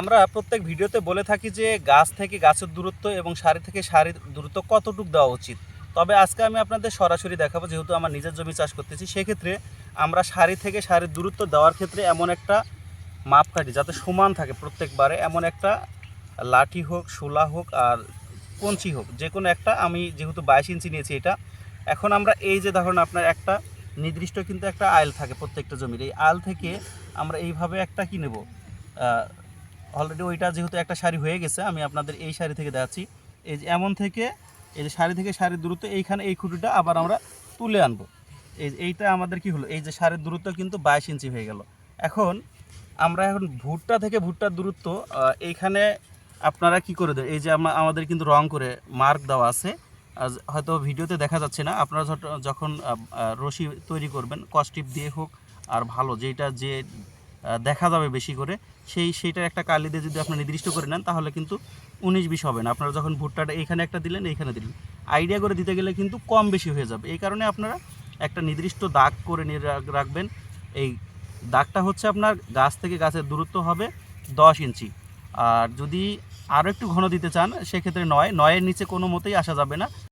আমরা প্রত্যেক ভিডিওতে বলে থাকি যে গাছ থেকে গাছের দূরত্ব এবং সারি থেকে সারির দূরত্ব কতটুকু দেওয়া উচিত। তবে আজকে আমি আপনাদের সরাসরি দেখাবো, যেহেতু আমার নিজের জমি চাষ করতেছি, সেক্ষেত্রে আমরা সারি থেকে সারির দূরত্ব দেওয়ার ক্ষেত্রে এমন একটা মাপকাঠি, যাতে সমান থাকে প্রত্যেকবারে, এমন একটা লাঠি হোক, শোলা হোক আর কঞ্চি হোক, যে কোনো একটা আমি যেহেতু বাইশ ইঞ্চি নিয়েছি এটা, এখন আমরা এই যে ধরুন আপনার একটা নির্দিষ্ট কিন্তু একটা আইল থাকে প্রত্যেকটা জমির, এই আইল থেকে আমরা এইভাবে একটা কি নেব? অলরেডি ওইটা যেহেতু একটা শাড়ি হয়ে গেছে, আমি আপনাদের এই শাড়ি থেকে দেখাচ্ছি। এই যে এমন থেকে, এই যে শাড়ি থেকে শাড়ির দূরত্ব, এইখানে এই খুঁটিটা আবার আমরা তুলে আনব। এই এইটা আমাদের কি হলো? এই যে শাড়ির দূরত্ব কিন্তু বাইশ ইঞ্চি হয়ে গেল। এখন আমরা এখন ভুট্টা থেকে ভুট্টার দূরত্ব এইখানে আপনারা কি করে দেন? এই যে আমা- আমাদের কিন্তু রং করে মার্ক দেওয়া আছে। হয়তো ভিডিওতে দেখা যাচ্ছে না, আপনারা যখন রশি তৈরি করবেন কস্টিপ দিয়ে হোক আর ভালো যেটা যে দেখা যাবে বেশি করে। সেই, সেইটার একটা কালি দিয়ে যদি আপনি নির্দিষ্ট করে নেন, তাহলে কিন্তু উনিশ বিশ হবে না। আপনারা যখন ভুট্টাটা এইখানে একটা দিলেন, এইখানে দিলেন। আইডিয়া করে দিতে গেলে কিন্তু কম বেশি হয়ে যাবে। এই কারণে আপনারা একটা নির্দিষ্ট দাগ করে নিয়ে রাখবেন। এই দাগটা হচ্ছে আপনার গাছ থেকে গাছের দূরত্ব হবে দশ ইঞ্চি। আর যদি আরও একটু ঘন দিতে চান, সেক্ষেত্রে নয়। নয়ের নিচে কোনো মতেই আসা যাবে না।